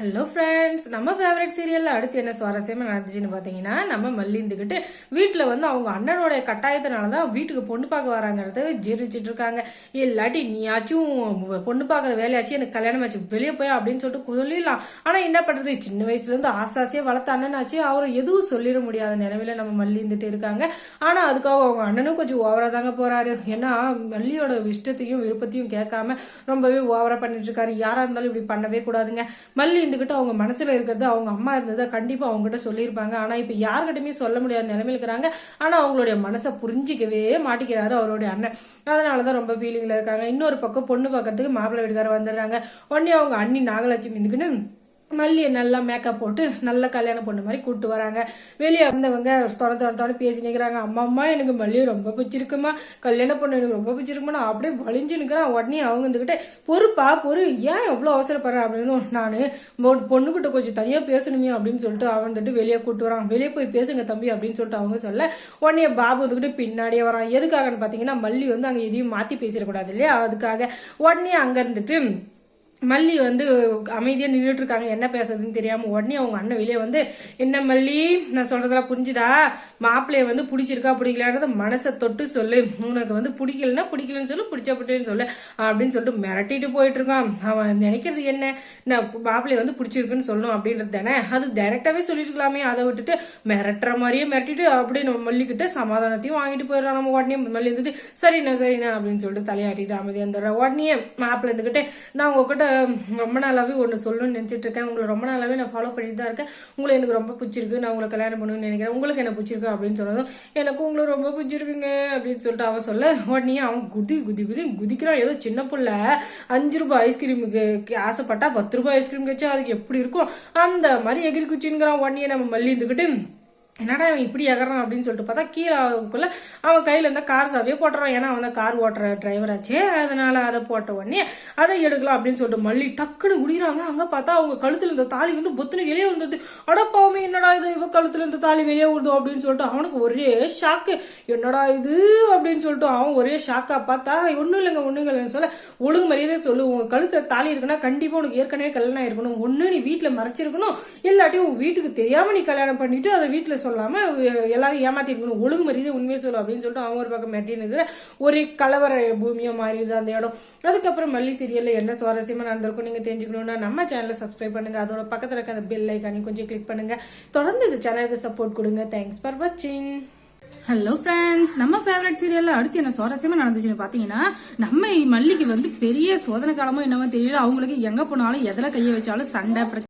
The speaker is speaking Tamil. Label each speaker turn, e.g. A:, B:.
A: ஹலோ ஃப்ரெண்ட்ஸ் நம்ம ஃபேவரட் சீரியலில் அடுத்து என்ன சுவாரஸ்யமாக நடந்துச்சுன்னு பார்த்தீங்கன்னா நம்ம மல்லிந்துக்கிட்டு வீட்டில் வந்து அவங்க அண்ணனோட கட்டாயத்தினால தான் வீட்டுக்கு பொண்ணு பார்க்க வராங்கிறது ஜீரிச்சிட்டு இருக்காங்க. இல்லாட்டி நீயாச்சும் பொண்ணு பார்க்குற வேலையாச்சும் எனக்கு கல்யாணம் ஆச்சு வெளியே போய் அப்படின்னு சொல்லிட்டு சொல்லிடலாம் ஆனால் என்ன பண்ணுறது சின்ன வயசுலேருந்து ஆசாசியாக வளர்த்த அண்ணனாச்சு அவர் எதுவும் சொல்லிட முடியாத நிலமையில நம்ம மல்லிந்துட்டு இருக்காங்க. ஆனால் அதுக்காக அவங்க அண்ணனும் கொஞ்சம் ஓவராக தாங்க போகிறாரு ஏன்னா மல்லியோட இஷ்டத்தையும் விருப்பத்தையும் கேட்காம ரொம்பவே ஓவராக பண்ணிட்டு இருக்காரு. யாராக இருந்தாலும் இப்படி பண்ணவே கூடாதுங்க. மல்லி இருந்துகிட்டு அவங்க மனசுல இருக்கிறது அவங்க அம்மா இருந்ததை கண்டிப்பா அவங்ககிட்ட சொல்லியிருப்பாங்க. ஆனா இப்ப யார்கிட்டயுமே சொல்ல முடியாத நிலைமையில இருக்கிறாங்க. ஆனா அவங்களுடைய மனசை புரிஞ்சிக்கவே மாட்டிக்கிறாரு அவருடைய அண்ணன். அதனாலதான் ரொம்ப ஃபீலிங்ல இருக்காங்க. இன்னொரு பக்கம் பொண்ணு பார்க்கறதுக்கு மாப்பிள்ளை வீட்டுக்காரர் வந்துடுறாங்க உடனே அவங்க அண்ணி நாகலட்சுமி இருந்துக்குன்னு மல்லியை நல்லா மேக்கப் போட்டு நல்ல கல்யாணம் பொண்ணு மாதிரி கூப்பிட்டு வராங்க. வெளியே வந்தவங்க தொட தொட தொட பேசி நிற்கிறாங்க அம்மா அம்மா எனக்கு மல்லியை ரொம்ப பிடிச்சிருக்குமா? கல்யாணம் பொண்ணு எனக்கு ரொம்ப பிடிச்சிருக்குமா நான் அப்படியே வலிஞ்சு நிற்கிறேன் உடனே அவங்க வந்துக்கிட்டே பொறுப்பா பொறு. ஏன் எவ்வளோ அவசரப்படுறேன் அப்படின்னு நான் பொண்ணுக்கிட்ட கொஞ்சம் தனியாக பேசணுமே அப்படின்னு சொல்லிட்டு அவன் வந்துட்டு வெளியே கூப்பிட்டு வரான். வெளியே போய் பேசுங்க தம்பி அப்படின்னு சொல்லிட்டு அவங்க சொல்ல உடனே பாபு வந்துக்கிட்டு பின்னாடியே வரான். எதுக்காகன்னு பார்த்தீங்கன்னா மல்லி வந்து அங்கே எதையும் மாற்றி பேசிடக்கூடாது இல்லையா? அதுக்காக உடனே அங்கே இருந்துட்டு மல்லி வந்து அமைதியாக நின்றுட்டு இருக்காங்க. என்ன பேசுறதுன்னு தெரியாம உடனே அவங்க அண்ணன் வெளியே வந்து என்ன மல்லி நான் சொல்றதெல்லாம் புரிஞ்சுதா? மாப்பிள்ளைய வந்து பிடிச்சிருக்கா பிடிக்கலான்றத மனசை தொட்டு சொல்லு. உனக்கு வந்து பிடிக்கலன்னா பிடிக்கலன்னு சொல்லு பிடிச்சா பிடிக்கலன்னு சொல்லு அப்படின்னு சொல்லிட்டு மிரட்டிட்டு போயிட்டு இருக்கான். அவன் நினைக்கிறது என்ன? நான் மாப்பிள்ளைய வந்து பிடிச்சிருக்குன்னு சொல்லணும் அப்படின்றது தானே? அது டைரக்டாவே சொல்லிருக்கலாமே. அதை விட்டுட்டு மிரட்டுற மாதிரியே மிரட்டிட்டு அப்படியே நம்ம மல்லிக்கிட்ட சமாதானத்தையும் வாங்கிட்டு போயிடறான். நம்ம உடனே மல்லி இருந்துட்டு சரிண்ணா சரிண்ணா அப்படின்னு சொல்லிட்டு தலையாட்டிட்டு அமைதியாக வந்துடுறேன். உடனே மாப்பிள்ளை இருந்துக்கிட்டு நான் உங்ககிட்ட ரொம்ப நாளாகவே ஒன்று சொல்லணும்னு நினச்சிட்டு இருக்கேன். உங்களை ரொம்ப நாளாகவே நான் ஃபாலோ பண்ணிட்டு தான் இருக்கேன். உங்களை எனக்கு ரொம்ப பிடிச்சிருக்கு. நான் உங்களை கல்யாணம் பண்ணணும்னு நினைக்கிறேன். உங்களுக்கு என்ன பிடிச்சிருக்கு அப்படின்னு சொன்னதும் எனக்கு உங்களை ரொம்ப பிடிச்சிருக்குங்க அப்படின்னு சொல்லிட்டு அவன் சொல்ல உடனே அவன் குதி குதி குதி குதிக்கிறான். ஏதோ சின்ன பிள்ளை. அஞ்சு ரூபாய் ஐஸ்கிரீமுக்கு ஆசைப்பட்டா பத்து ரூபாய் ஐஸ்கிரீம் வச்சா அதுக்கு எப்படி இருக்கும்? அந்த மாதிரி எகிரி குச்சிங்கிறான் உடனே நம்ம மல்லி இருந்துக்கிட்டு என்னடா அவன் இப்படி எகறான் அப்படின்னு சொல்லிட்டு பார்த்தா கீழே அவனுக்குள்ள அவன் கையில இருந்த கார் சாவியே போட்டுறான். ஏன்னா அவன் தான் கார் ஓட்டுற டிரைவர் ஆச்சே. அதனால அதை போட்ட உடனே அதை எடுக்கலாம் அப்படின்னு சொல்லிட்டு மல்லி டக்குன்னு குடிக்கிறாங்க. அங்க பார்த்தா அவங்க கழுத்துல இருந்த தாலி வந்து பொத்துன்னு வெளியே வந்தது அடப்பாவுமே என்னடா இது? இவ கழுத்துல இருந்த தாலி வெளியே வருது அப்படின்னு சொல்லிட்டு அவனுக்கு ஒரே ஷாக்கு என்னடா இது? அப்படின்னு சொல்லிட்டு அவன் ஒரே ஷாக்கா பார்த்தா ஒன்றும் இல்லைங்க ஒன்றும் இல்லைன்னு சொல்ல ஒழுங்கு மரியாதை சொல்லு. உங்க கழுத்துல தாலி இருக்குன்னா கண்டிப்பா உனக்கு ஏற்கனவே கல்யாணம் இருக்கணும் ஒன்று நீ வீட்டுல மறைச்சிருக்கணும். இல்லாட்டி உன் வீட்டுக்கு தெரியாம நீ கல்யாணம் பண்ணிட்டு அதை வீட்டுல சொல்லாமல் எல்லாரும் ஏமாத்தி இருக்கணும். ஒழுங்கு மரியாதை உண்மையை சொல்லு அப்படின்னு சொல்லிட்டு அவங்க ஒரு பக்கம் மெட்டின்னு ஒரு கலவர பூமியாக மாறிடுது அந்த இடம். அதுக்கப்புறம் மல்லி சீரியலில் என்ன சுவாரஸ்யமா நடந்திருக்கும் நீங்கள் தெரிஞ்சுக்கணும்னா நம்ம சேனலை சப்ஸ்கிரைப் பண்ணுங்க. அதோட பக்கத்துல இருக்க அந்த பெல் ஐக்கானி கொஞ்சம் கிளிக் பண்ணுங்க. தொடர்ந்து இந்த சேனலுக்கு சப்போர்ட் கொடுங்க. தேங்க்ஸ் ஃபார் வாட்சிங்
B: ஹலோ ஃப்ரெண்ட்ஸ் நம்ம ஃபேவரட் சீரியலில் அடுத்து என்ன சுவாரஸ்யமாக நடந்துச்சுன்னு பார்த்தீங்கன்னா நம்ம மல்லிக்கு வந்து பெரிய சோதனை காலமோ என்னவோ தெரியல. அவங்களுக்கு எங்கே போனாலும் எதில் கையை வச்சாலும் சண்டை பிரச்சனை